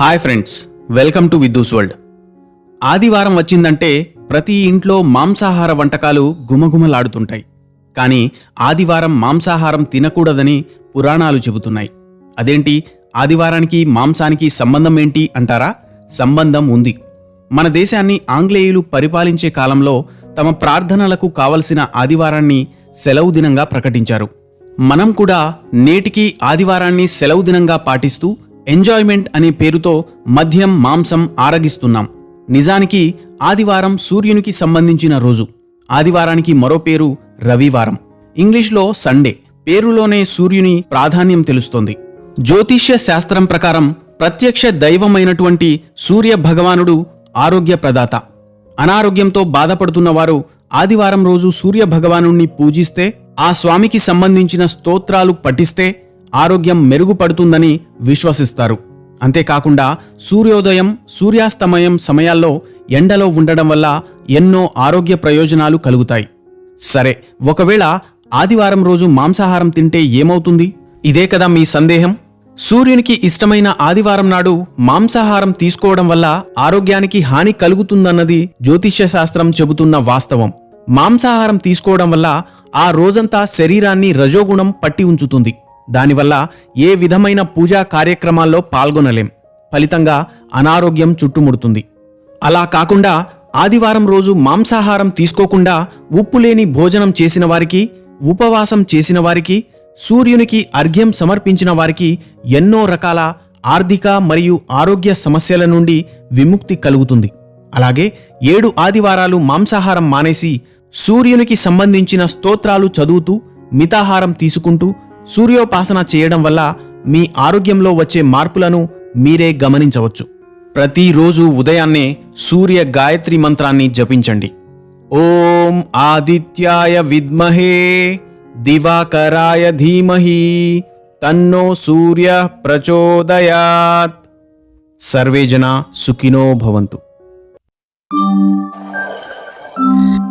Hi friends welcome to Viddu's world. ఆదివారం వచ్చిందంటే ప్రతి ఇంట్లో మాంసాహార వంటకాలు గుమగుమలాడుతుంటాయి. కానీ ఆదివారం మాంసాహారం తినకూడదని పురాణాలు చెబుతున్నాయి. అదేంటి ఆదివారానికి మాంసానికి సంబంధం ఏంటి అంటారా? సంబంధం ఉంది. మన దేశాన్ని ఆంగ్లేయులు పరిపాలించే కాలంలో తమ ప్రార్థనలకు కావలసిన ఆదివారాన్ని సెలవు దినంగా ప్రకటించారు. మనం కూడా నేటికి ఆదివారాన్ని సెలవు దినంగా పాటిస్తూ ఎంజాయ్మెంట్ అనే పేరుతో మద్యం మాంసం ఆరగిస్తున్నాం. నిజానికి ఆదివారం సూర్యునికి సంబంధించిన రోజు. ఆదివారానికి మరో పేరు రవివారం. ఇంగ్లీష్లో సండే. పేరులోనే సూర్యుని ప్రాధాన్యం తెలుస్తోంది. జ్యోతిష్య శాస్త్రం ప్రకారం ప్రత్యక్ష దైవమైనటువంటి సూర్య భగవానుడు ఆరోగ్య ప్రదాత. అనారోగ్యంతో బాధపడుతున్నవారు ఆదివారం రోజు సూర్య భగవానుణ్ణి పూజిస్తే ఆ స్వామికి సంబంధించిన స్తోత్రాలు పఠిస్తే ఆరోగ్యం మెరుగుపడుతుందని విశ్వసిస్తారు. అంతేకాకుండా సూర్యోదయం సూర్యాస్తమయం సమయాల్లో ఎండలో ఉండడం వల్ల ఎన్నో ఆరోగ్య ప్రయోజనాలు కలుగుతాయి. సరే ఒకవేళ ఆదివారం రోజు మాంసాహారం తింటే ఏమవుతుంది? ఇదే కదా మీ సందేహం? సూర్యునికి ఇష్టమైన ఆదివారం నాడు మాంసాహారం తీసుకోవడం వల్ల ఆరోగ్యానికి హాని కలుగుతుందన్నది జ్యోతిష్య శాస్త్రం చెబుతున్న వాస్తవం. మాంసాహారం తీసుకోవడం వల్ల ఆ రోజంతా శరీరాన్ని రజోగుణం పట్టి ఉంచుతుంది. దానివల్ల ఏ విధమైన పూజా కార్యక్రమాల్లో పాల్గొనలేం. ఫలితంగా అనారోగ్యం చుట్టుముడుతుంది. అలా కాకుండా ఆదివారం రోజు మాంసాహారం తీసుకోకుండా ఉప్పు లేని భోజనం చేసిన వారికి ఉపవాసం చేసిన వారికి సూర్యునికి అర్ఘ్యం సమర్పించిన వారికి ఎన్నో రకాల ఆర్థిక మరియు ఆరోగ్య సమస్యల నుండి విముక్తి కలుగుతుంది. అలాగే ఏడు ఆదివారాలు మాంసాహారం మానేసి సూర్యునికి సంబంధించిన స్తోత్రాలు చదువుతూ మితాహారం తీసుకుంటూ సూర్యోపాసన చేయడం వల్ల మీ ఆరోగ్యంలో వచ్చే మార్పులను మీరే గమనించవచ్చు. ప్రతిరోజు ఉదయాన్నే సూర్య గాయత్రి మంత్రాన్ని జపించండి. ఓం ఆదిత్యాయ విద్మహే దివాకరాయ ధీమహి తన్నో సూర్య ప్రచోదయాత్. సర్వే జనా సుఖినో భవంతు. thank you